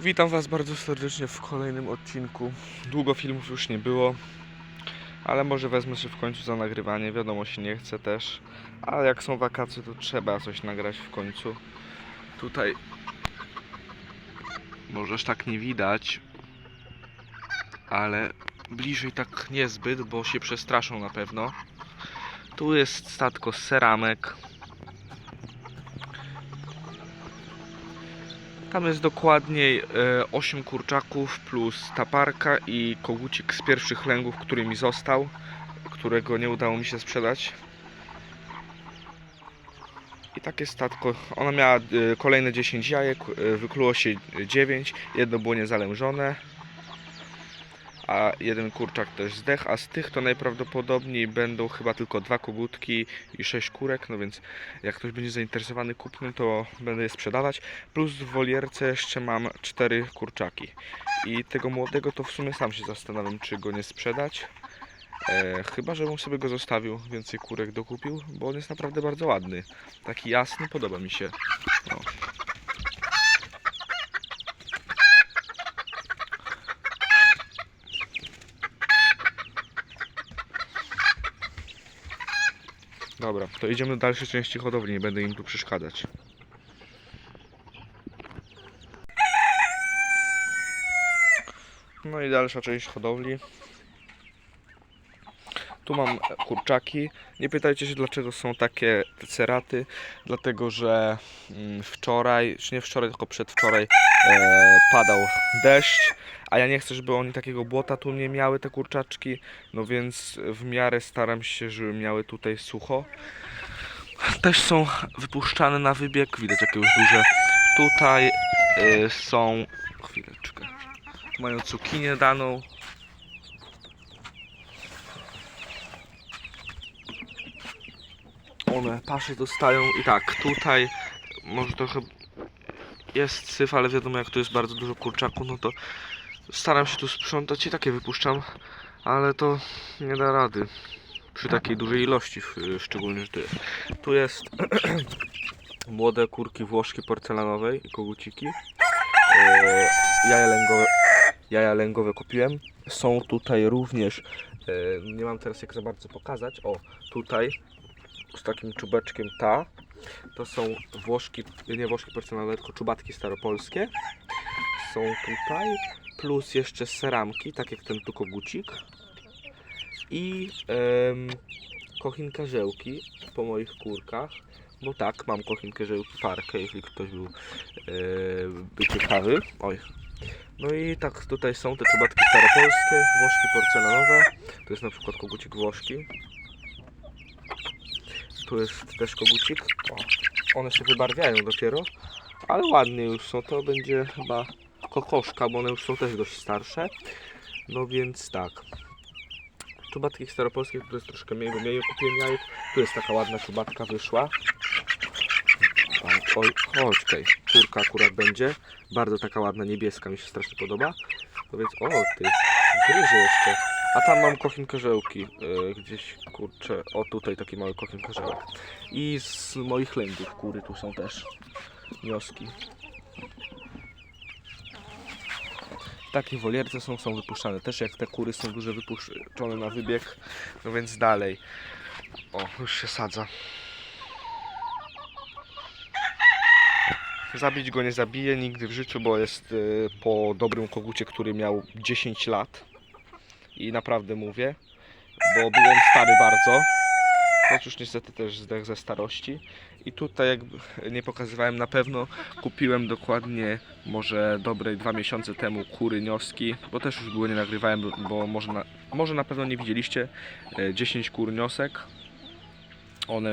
Witam Was bardzo serdecznie w kolejnym odcinku. Długo filmów już nie było, ale może wezmę się w końcu za nagrywanie. Wiadomo, się nie chce też, ale jak są wakacje, to trzeba coś nagrać w końcu. Tutaj możesz tak nie widać, ale bliżej tak niezbyt, bo się przestraszą na pewno. Tu jest statko z seramek. Tam jest dokładniej e, 8 kurczaków plus taparka i kogucik z pierwszych lęgów, który mi został, którego nie udało mi się sprzedać. I takie statko, ona miała e, kolejne 10 jajek, e, wykluło się 9, jedno było niezalężone, a jeden kurczak też zdech, a z tych to najprawdopodobniej będą chyba tylko dwa kogutki i 6 kurek, no więc jak ktoś będzie zainteresowany kupnem, to będę je sprzedawać. Plus w wolierce jeszcze mam cztery kurczaki. I tego młodego to w sumie sam się zastanawiam, czy go nie sprzedać. E, chyba, żebym sobie go zostawił, więcej kurek dokupił, bo on jest naprawdę bardzo ładny. Taki jasny, podoba mi się. No. Dobra, to idziemy do dalszej części hodowli, nie będę im tu przeszkadzać. No i dalsza część hodowli. Tu mam kurczaki. Nie pytajcie się dlaczego są takie te ceraty. Dlatego, że mm, wczoraj, czy nie wczoraj, tylko przedwczoraj e, padał deszcz. A ja nie chcę, żeby oni takiego błota tu nie miały, te kurczaczki. No więc w miarę staram się, żeby miały tutaj sucho. Też są wypuszczane na wybieg. Widać jakie już duże. Tutaj y, są... Chwileczkę. Mają cukinię daną. One dostają i tak, tutaj może trochę jest syf, ale wiadomo jak tu jest bardzo dużo kurczaku, no to staram się tu sprzątać i takie wypuszczam, ale to nie da rady przy takiej dużej ilości, szczególnie, że tu jest. Tu jest młode kurki włoszki porcelanowej i koguciki. E, jaja lęgowe, jaja lęgowe kupiłem. Są tutaj również, e, nie mam teraz jak za bardzo pokazać, o tutaj z takim czubeczkiem ta. To są włoszki, nie włoszki porcelanowe, tylko czubatki staropolskie. Są tutaj, plus jeszcze seramki, tak jak ten tu kogucik. I em, kochinka żełki po moich kurkach. Bo tak, mam kochinkę żełki parkę, jeśli ktoś był, był ciekawy. Oj. No i tak, tutaj są te czubatki staropolskie, włoszki porcelanowe. Tu jest na przykład kogucik włoszki. Tu jest też kogucik. O, one się wybarwiają dopiero, ale ładnie już są. To będzie chyba kokoszka, bo one już są też dość starsze. No więc tak. Czubatki staropolskie, tu jest troszkę mniej, bo mniej kupiłem jajek. Tu jest taka ładna czubatka wyszła. Oj, tutaj. Kurka akurat będzie. Bardzo taka ładna, niebieska, mi się strasznie podoba. No więc, o ty, gryzie jeszcze. A tam mam kochin karzełki. Yy, gdzieś, kurczę, o tutaj taki mały kochin karzełek. I z moich lęgów kury tu są też. Wnioski. Takie wolierce są, są wypuszczane. Też jak te kury są duże wypuszczone na wybieg. No więc dalej. O, już się sadza. Zabić go nie zabiję nigdy w życiu, bo jest y, po dobrym kogucie, który miał 10 lat. I naprawdę mówię, bo był on stary bardzo. Choć już niestety też zdech ze starości. I tutaj jakby nie pokazywałem na pewno, kupiłem dokładnie może dobrej dwa miesiące temu kury nioski, bo też już było nie nagrywałem, bo- może na, może na pewno nie widzieliście. e, 10 kur niosek. One,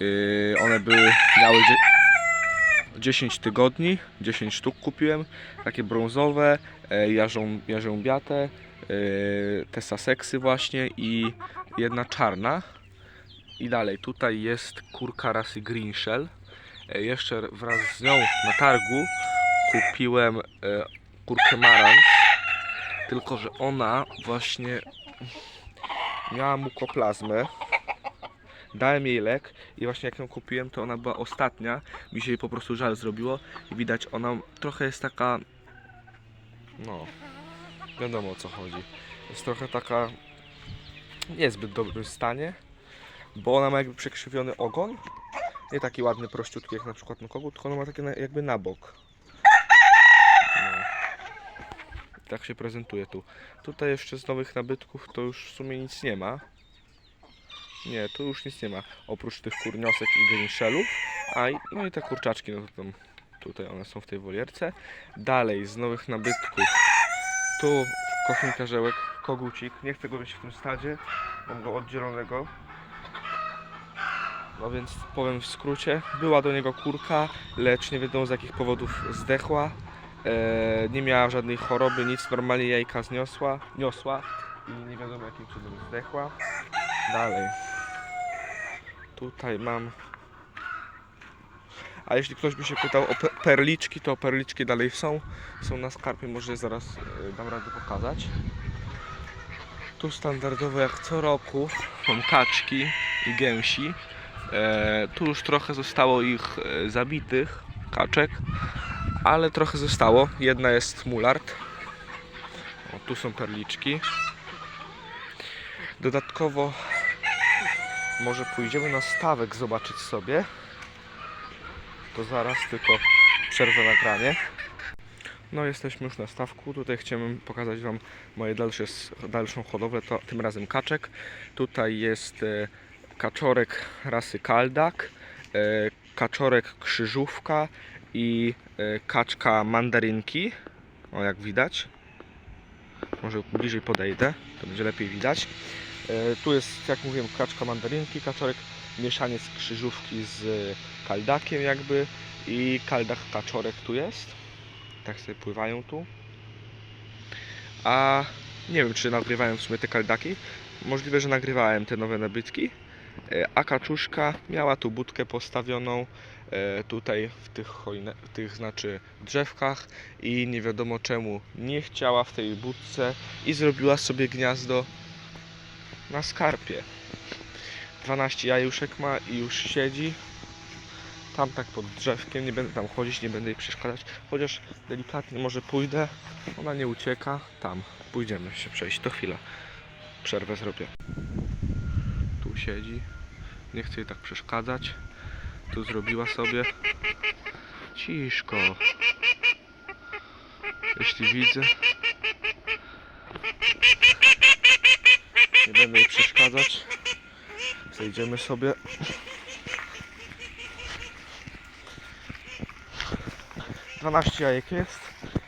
y, one były, miały 10 tygodni, 10 sztuk kupiłem, takie brązowe, e, jarzą, jarzębiate, e, te saseksy właśnie i jedna czarna. I dalej, tutaj jest kurka rasy Green Shell. E, Jeszcze wraz z nią na targu kupiłem kurkę Marans, tylko że ona właśnie miała mukoplazmę. Dałem jej lek i właśnie jak ją kupiłem, to ona była ostatnia. Mi się jej po prostu żal zrobiło i widać, ona trochę jest taka. No, wiadomo o co chodzi. Jest trochę taka. Niezbyt dobrym stanie, bo ona ma jakby przekrzywiony ogon. Nie taki ładny, prościutki jak na przykład na kogut, tylko ona ma takie jakby na bok. No. Tak się prezentuje tu. Tutaj jeszcze z nowych nabytków to już w sumie nic nie ma. Nie, tu już nic nie ma. Oprócz tych kurniosek i greenshelów. A i, no i te kurczaczki, no to tam, tutaj one są w tej wolierce. Dalej z nowych nabytków. Tu kochnik karzełek, kogucik. Nie chcę go mieć w tym stadzie. Mam go oddzielonego. No więc powiem w skrócie. Była do niego kurka, lecz nie wiadomo z jakich powodów zdechła. E, nie miała żadnej choroby, nic, normalnie jajka zniosła, niosła i nie wiadomo jakim cudem zdechła. Dalej. Tutaj mam. A jeśli ktoś by się pytał o pe perliczki, to perliczki dalej są. Są na skarpie, może zaraz e, dam radę pokazać. Tu standardowo jak co roku mam kaczki i gęsi. E, tu już trochę zostało ich e, zabitych, kaczek, ale trochę zostało. Jedna jest mulard. O, tu są perliczki. Dodatkowo może pójdziemy na stawek zobaczyć sobie. To zaraz tylko przerwę nagranie. No jesteśmy już na stawku. Tutaj chciałem pokazać Wam moje dalsze, dalszą hodowlę, to tym razem kaczek. Tutaj jest e, kaczorek rasy kaldak, e, kaczorek krzyżówka i e, kaczka mandarynki. O jak widać. Może bliżej podejdę, to będzie lepiej widać. E, Tu jest, jak mówiłem, kaczka mandarynki, kaczorek mieszaniec krzyżówki z kaldakiem jakby i kaldak kaczorek tu jest. Tak sobie pływają tu. A nie wiem, czy nagrywałem w sumie te kaldaki. Możliwe, że nagrywałem te nowe nabytki. E, A kaczuszka miała tu budkę postawioną e, tutaj w tych, hojne, w tych znaczy drzewkach i nie wiadomo czemu nie chciała w tej budce i zrobiła sobie gniazdo na skarpie. 12 jajuszek ma i już siedzi. Tam tak pod drzewkiem, nie będę tam chodzić, nie będę jej przeszkadzać. Chociaż delikatnie może pójdę. Ona nie ucieka. Tam. Pójdziemy się przejść. To chwila. Przerwę zrobię. Tu siedzi. Nie chcę jej tak przeszkadzać. Tu zrobiła sobie. Ciszko. Jeśli widzę. Nie będę jej przeszkadzać. Zejdziemy sobie. Dwanaście jajek jest.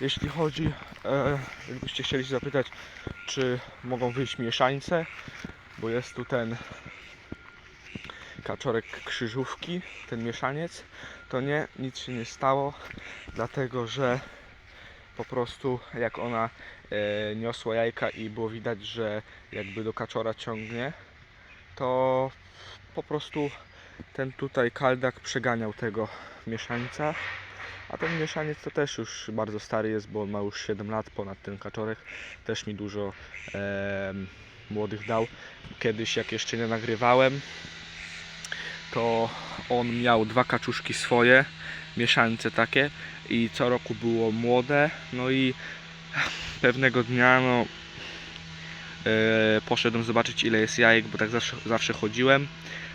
Jeśli chodzi, e, jakbyście chcieli się zapytać, czy mogą wyjść mieszańce, bo jest tu ten kaczorek krzyżówki, ten mieszaniec, to nie, nic się nie stało, dlatego że po prostu jak ona niosła jajka i było widać, że jakby do kaczora ciągnie, to po prostu ten tutaj kaldak przeganiał tego mieszańca. A ten mieszaniec to też już bardzo stary jest, bo on ma już 7 lat ponad ten kaczorek. Też mi dużo em, młodych dał. Kiedyś jak jeszcze nie nagrywałem, to on miał dwa kaczuszki swoje, mieszańce takie i co roku było młode. No i pewnego dnia no, e, poszedłem zobaczyć ile jest jajek, bo tak zawsze, zawsze chodziłem.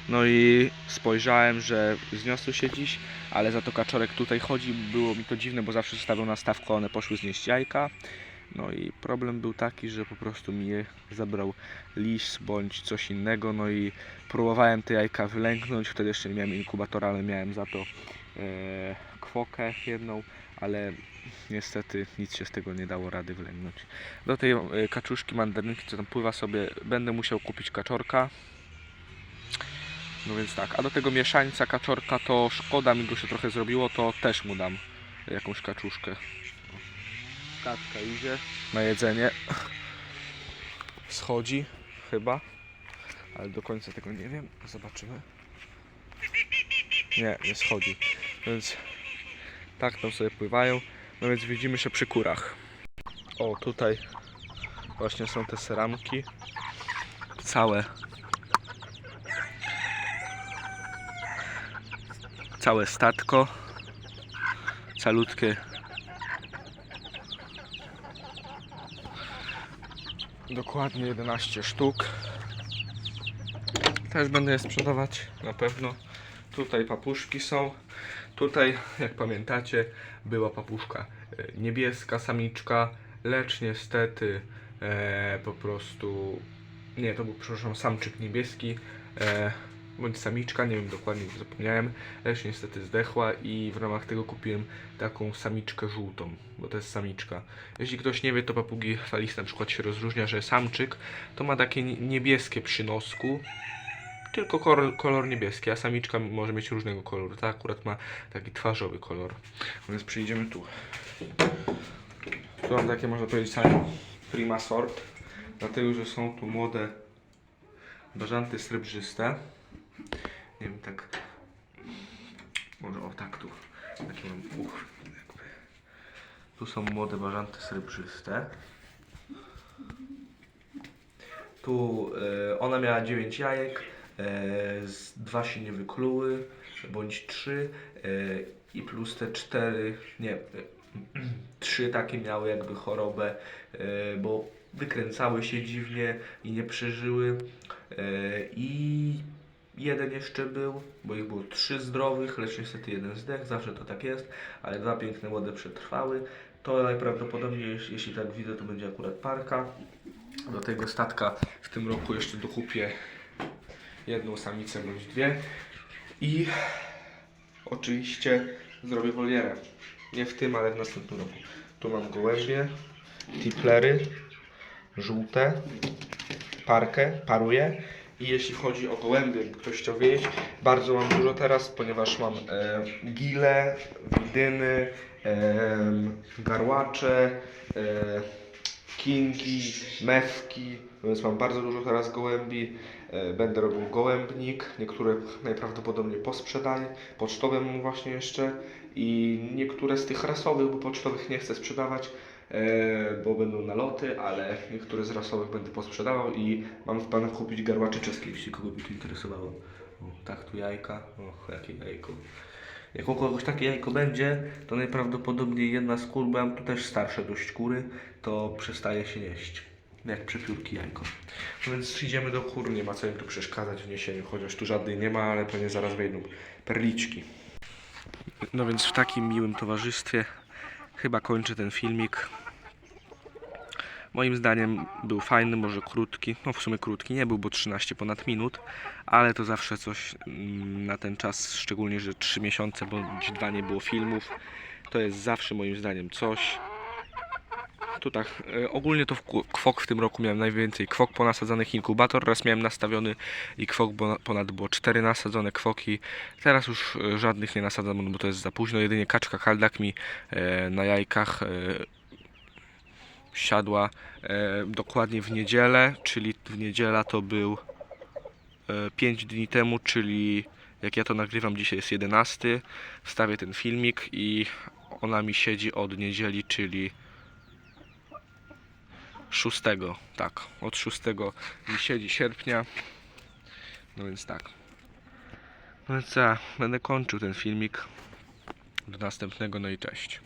No i spojrzałem, że zniosły się dziś, ale za to kaczorek tutaj chodzi. Było mi to dziwne, bo zawsze zostawiał na stawkę, one poszły znieść jajka. No i problem był taki, że po prostu mi je zabrał lis bądź coś innego. No i próbowałem te jajka wylęknąć. Wtedy jeszcze nie miałem inkubatora, ale miałem za to e, kwokę jedną, ale niestety nic się z tego nie dało rady wylęgnąć. Do tej e, kaczuszki mandarynki, co tam pływa sobie, będę musiał kupić kaczorka. No więc tak, a do tego mieszańca kaczorka to szkoda mi go się trochę zrobiło, to też mu dam jakąś kaczuszkę. Kaczka idzie na jedzenie. Schodzi chyba, ale do końca tego nie wiem. Zobaczymy. Nie, nie schodzi. Więc tak tam sobie pływają. No więc widzimy się przy kurach. O, tutaj właśnie są te seramki. Całe całe statko. Calutkie. Dokładnie 11 sztuk. Też będę je sprzedawać na pewno. Tutaj papuszki są. Tutaj, jak pamiętacie, była papuszka e, niebieska samiczka, lecz niestety e, po prostu nie, to był przepraszam samczyk niebieski e, bądź samiczka, nie wiem dokładnie, zapomniałem, lecz niestety zdechła i w ramach tego kupiłem taką samiczkę żółtą, bo to jest samiczka. Jeśli ktoś nie wie, to papugi faliste na przykład się rozróżnia, że samczyk to ma takie ni- niebieskie przy nosku, tylko kolor, kolor niebieski, a samiczka może mieć różnego koloru. Ta akurat ma taki twarzowy kolor. Więc przyjdziemy tu. Tu mam takie, można powiedzieć, same prima sort, dlatego że są tu młode bażanty srebrzyste. Nie wiem, tak. Może o tak tu. Taki mam uch. Jakby. Tu są młode bażanty srebrzyste. Tu e, ona miała 9 jajek, dwa się nie wykluły, bądź 3 e, i plus te 4, nie, e, trzy takie miały jakby chorobę, e, bo wykręcały się dziwnie i nie przeżyły e, i jeden jeszcze był, bo ich było trzy zdrowych, lecz niestety jeden zdech, zawsze to tak jest, ale dwa piękne młode przetrwały. To najprawdopodobniej, jeśli tak widzę, to będzie akurat parka. Do tego statka w tym roku jeszcze dokupię jedną samicę bądź dwie. I oczywiście zrobię wolierę. Nie w tym, ale w następnym roku. Tu mam gołębie, tiplery, żółte, parkę, paruję. I jeśli chodzi o gołębie, ktoś chciał wiedzieć, bardzo mam dużo teraz, ponieważ mam e, gile, widyny, e, garłacze, e, kingi, mewki, więc mam bardzo dużo teraz gołębi. E, Będę robił gołębnik, niektóre najprawdopodobniej posprzedaję, pocztowe mam właśnie jeszcze i niektóre z tych rasowych, bo pocztowych nie chcę sprzedawać, e, bo będą naloty, ale niektóre z rasowych będę posprzedawał i mam w planach kupić garłacze czeskie, jeśli kogo by to interesowało. O, tak, tu jajka, och, jakie jajko. Jak u kogoś takie jajko będzie, to najprawdopodobniej jedna z kur, bo ja mam tu też starsze dość kury, to przestaje się jeść. Jak przepiórki jajko. No więc idziemy do kur, nie ma co im tu przeszkadzać w niesieniu, chociaż tu żadnej nie ma, ale pewnie zaraz wejdą perliczki. No więc w takim miłym towarzystwie chyba kończę ten filmik. Moim zdaniem był fajny, może krótki. No w sumie krótki nie był, bo 13 ponad minut, ale to zawsze coś mm, na ten czas, szczególnie, że 3 miesiące bądź 2 nie było filmów. To jest zawsze moim zdaniem coś. Tu tak, e, ogólnie to w kwok w tym roku miałem najwięcej kwok ponasadzonych inkubator, raz miałem nastawiony i kwok ponad było 4 nasadzone kwoki. Teraz już e, żadnych nie nasadzam, no bo to jest za późno. Jedynie kaczka kaldak mi e, na jajkach siadła e, dokładnie w niedzielę, czyli w niedziela to był 5 dni temu, czyli jak ja to nagrywam, dzisiaj jest 11. Wstawię ten filmik i ona mi siedzi od niedzieli, czyli 6, tak, od 6 mi siedzi sierpnia. No więc tak. No więc ja będę kończył ten filmik. Do następnego, no i cześć.